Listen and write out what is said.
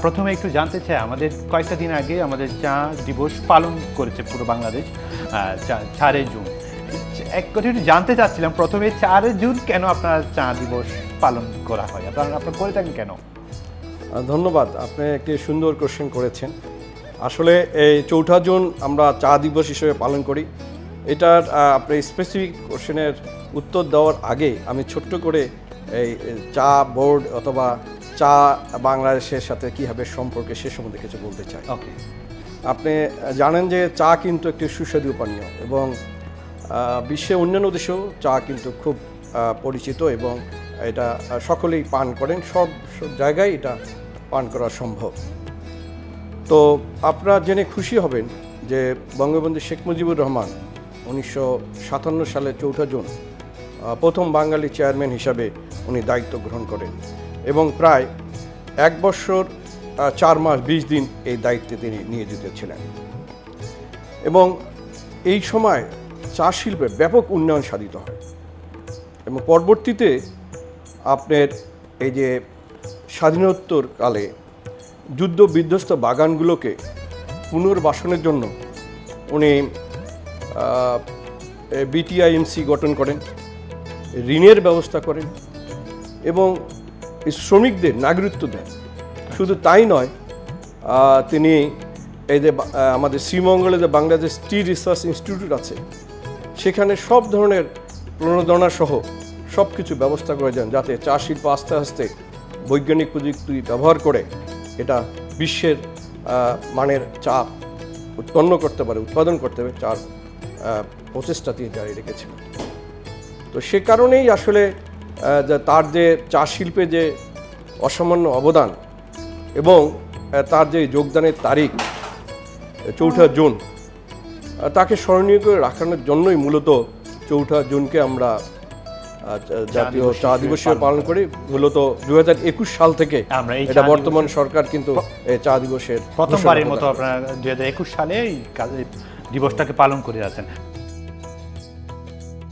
প্রথমে একটু জানতে চাই আমাদের কয়েকটা দিন আগে আমাদের চা দিবস পালন করেছে পুরো বাংলাদেশ চারে জুন। এক কথা একটু জানতে চাচ্ছিলাম প্রথমে চারে জুন কেন আপনার চা দিবস পালন করা হয়? আপনার আপনারা করে থাকেন কেন? ধন্যবাদ আপনি একটি সুন্দর কোশ্চেন করেছেন। আসলে এই চৌঠা জুন আমরা চা দিবস হিসেবে পালন করি। এটার আহ, আপনার স্পেসিফিক কোশ্চেনের উত্তর দেওয়ার আগে আমি ছোট্ট করে এই চা বোর্ড অথবা চা বাংলাদেশের সাথে কীভাবে সম্পর্কে সে সম্বন্ধে কিছু বলতে চাই। ওকে আপনি জানেন যে চা কিন্তু একটি সুস্বাদু পানীয় এবং আহ, বিশ্বের অন্যান্য দেশেও চা কিন্তু খুব পরিচিত এবং এটা সকলেই পান করেন সব সব জায়গায় এটা পান করা সম্ভব। তো আপনারা জেনে খুশি হবেন যে বঙ্গবন্ধু শেখ মুজিবুর রহমান উনিশশো সাতান্ন সালে চৌঠা জুন প্রথম বাঙালি চেয়ারম্যান হিসাবে উনি দায়িত্ব গ্রহণ করেন। এবং প্রায় এক বছর চার মাস, বিশ দিন এই দায়িত্বে তিনি নিয়োজিত ছিলেন। এবং এই সময় চা শিল্পে ব্যাপক উন্নয়ন সাধিত হয়। এবং পরবর্তীতে আপনার এই যে স্বাধীনোত্তর কালে যুদ্ধ বিধ্বস্ত বাগানগুলোকে পুনর্বাসনের জন্য উনি বিটিআইএমসি গঠন করেন, ঋণের ব্যবস্থা করেন এবং শ্রমিকদের নাগরিকত্ব দেন শুধু তাই নয় তিনি এই যে আমাদের শ্রীমঙ্গলে যে বাংলাদেশ টি রিসার্চ ইনস্টিটিউট আছে, সেখানে সব ধরনের প্রণোদনা সহ সব কিছু ব্যবস্থা করে যান যাতে চা শিল্প আস্তে আস্তে বৈজ্ঞানিক প্রযুক্তি ব্যবহার করে এটা বিশ্বের মানের চা উৎপন্ন করতে পারে, উৎপাদন করতে পারে, চার প্রচেষ্টা তিনি জারি রেখেছিলেন। তো সে কারণেই আসলে তার যে চা শিল্পে যে অসামান্য অবদান এবং তার যে যোগদানের তারিখ চৌঠা জুন তাকে স্মরণীয় করে রাখানোর জন্যই মূলত চৌঠা জুনকে আমরা জাতীয় চা দিবস পালন পালন করি। মূলত দু একুশ সাল থেকে এটা বর্তমান সরকার কিন্তু চা দিবসের প্রথমবারের মতো আপনারা একুশ সালে দিবসটাকে পালন করে যাচ্ছেন।